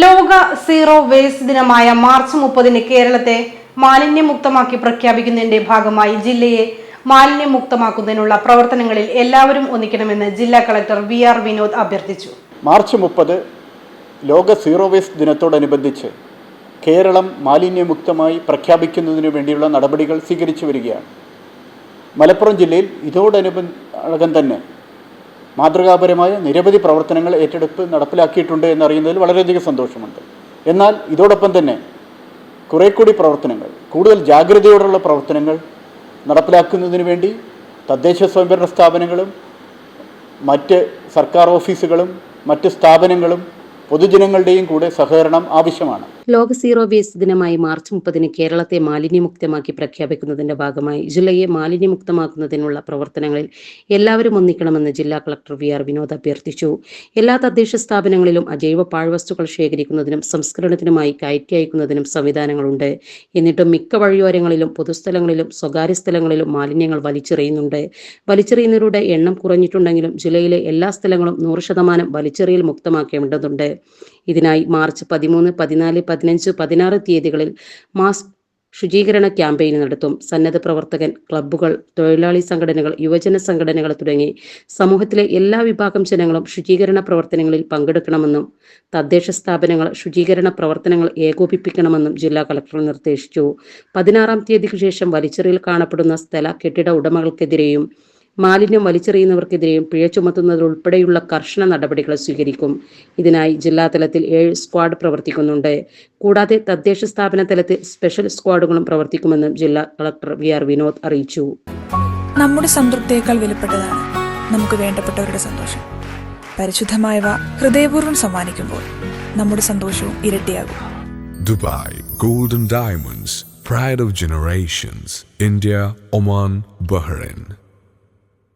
ലോക zero waste ദിനമായ March മുപ്പതിന് കേരളത്തെ മാലിന്യമുക്തമാക്കി പ്രഖ്യാപിക്കുന്നതിന്റെ ഭാഗമായി ജില്ലയെ മാലിന്യമുക്തമാക്കുന്നതിനുള്ള പ്രവർത്തനങ്ങളിൽ എല്ലാവരും ഒന്നിക്കണമെന്ന് ജില്ലാ കളക്ടർ വി ആർ വിനോദ് അഭ്യർത്ഥിച്ചു. മാർച്ച് മുപ്പത് ലോക സീറോ വേസ്റ്റ് ദിനത്തോടനുബന്ധിച്ച് കേരളം മാലിന്യമുക്തമായി പ്രഖ്യാപിക്കുന്നതിനു വേണ്ടിയുള്ള നടപടികൾ സ്വീകരിച്ചു വരികയാണ്. മലപ്പുറം ജില്ലയിൽ ഇതോടനുബന്ധം തന്നെ മാതൃകാപരമായ നിരവധി പ്രവർത്തനങ്ങൾ ഏറ്റെടുത്ത് നടപ്പിലാക്കിയിട്ടുണ്ട് എന്നറിയുന്നതിൽ വളരെയധികം സന്തോഷമുണ്ട്. എന്നാൽ ഇതോടൊപ്പം തന്നെ കുറേ കൂടി പ്രവർത്തനങ്ങൾ കൂടുതൽ ജാഗ്രതയോടുള്ള പ്രവർത്തനങ്ങൾ നടപ്പിലാക്കുന്നതിന് വേണ്ടി തദ്ദേശ സ്വയംഭരണ സ്ഥാപനങ്ങളും മറ്റ് സർക്കാർ ഓഫീസുകളും മറ്റ് സ്ഥാപനങ്ങളും പൊതുജനങ്ങളുടെയും കൂടെ സഹകരണം ആവശ്യമാണ്. ലോക സീറോ വേസ്റ്റ് ദിനമായി മാർച്ച് മുപ്പതിന് കേരളത്തെ മാലിന്യമുക്തമാക്കി പ്രഖ്യാപിക്കുന്നതിന്റെ ഭാഗമായി ജില്ലയെ മാലിന്യമുക്തമാക്കുന്നതിനുള്ള പ്രവർത്തനങ്ങളിൽ എല്ലാവരും ഒന്നിക്കണമെന്ന് ജില്ലാ കളക്ടർ വി ആർ വിനോദ് അഭ്യർത്ഥിച്ചു. എല്ലാ തദ്ദേശ സ്ഥാപനങ്ങളിലും അജൈവ പാഴ്വസ്തുക്കൾ ശേഖരിക്കുന്നതിനും സംസ്കരണത്തിനുമായി കയറ്റി അയക്കുന്നതിനും സംവിധാനങ്ങളുണ്ട്. എന്നിട്ടും മിക്ക വഴിയോരങ്ങളിലും പൊതുസ്ഥലങ്ങളിലും സ്വകാര്യ സ്ഥലങ്ങളിലും മാലിന്യങ്ങൾ വലിച്ചെറിയുന്നുണ്ട്. വലിച്ചെറിയുന്നവരുടെ എണ്ണം കുറഞ്ഞിട്ടുണ്ടെങ്കിലും ജില്ലയിലെ എല്ലാ സ്ഥലങ്ങളും നൂറ് ശതമാനം വലിച്ചെറിയൽ മുക്തമാക്കേണ്ടതുണ്ട്. ഇതിനായി മാർച്ച് പതിമൂന്ന് പതിനാല് പതിനഞ്ച് പതിനാറ് തീയതികളിൽ മാസ്ക് ശുചീകരണ ക്യാമ്പയിൻ നടത്തും. സന്നദ്ധ പ്രവർത്തകൻ ക്ലബ്ബുകൾ തൊഴിലാളി സംഘടനകൾ യുവജന സംഘടനകൾ തുടങ്ങി സമൂഹത്തിലെ എല്ലാ വിഭാഗം ജനങ്ങളും ശുചീകരണ പ്രവർത്തനങ്ങളിൽ പങ്കെടുക്കണമെന്നും തദ്ദേശ സ്ഥാപനങ്ങൾ ശുചീകരണ പ്രവർത്തനങ്ങൾ ഏകോപിപ്പിക്കണമെന്നും ജില്ലാ കളക്ടർ നിർദ്ദേശിച്ചു. പതിനാറാം തീയതിക്ക് ശേഷം വലിച്ചെറിയിൽ കാണപ്പെടുന്ന സ്ഥല കെട്ടിട ഉടമകൾക്കെതിരെയും മാലിന്യം വലിച്ചെറിയുന്നവർക്കെതിരെയും പിഴ ചുമത്തുന്നതുൾപ്പെടെയുള്ള കർശന നടപടികൾ സ്വീകരിക്കും. ഇതിനായി ജില്ലാ തലത്തിൽ ഏഴ് സ്ക്വാഡ് പ്രവർത്തിക്കുന്നുണ്ട്. കൂടാതെ തദ്ദേശ സ്ഥാപന തലത്തിൽ സ്പെഷ്യൽ സ്ക്വാഡുകളും പ്രവർത്തിക്കുമെന്നും ജില്ലാ കളക്ടർ വി ആർ വിനോദ് അറിയിച്ചു. നമ്മുടെ സംതൃപ്തിയേക്കാൾ വിലപ്പെട്ടതാണ് നമുക്ക് വേണ്ടപ്പെട്ടവരുടെ സന്തോഷം. പരിശുദ്ധമായവ ഹൃദയപൂർവം സമ്മാനിക്കുമ്പോൾ നമ്മുടെ സന്തോഷവും ഇരട്ടിയാകും. Dubai golden diamonds pride of generations India Oman Bahrain.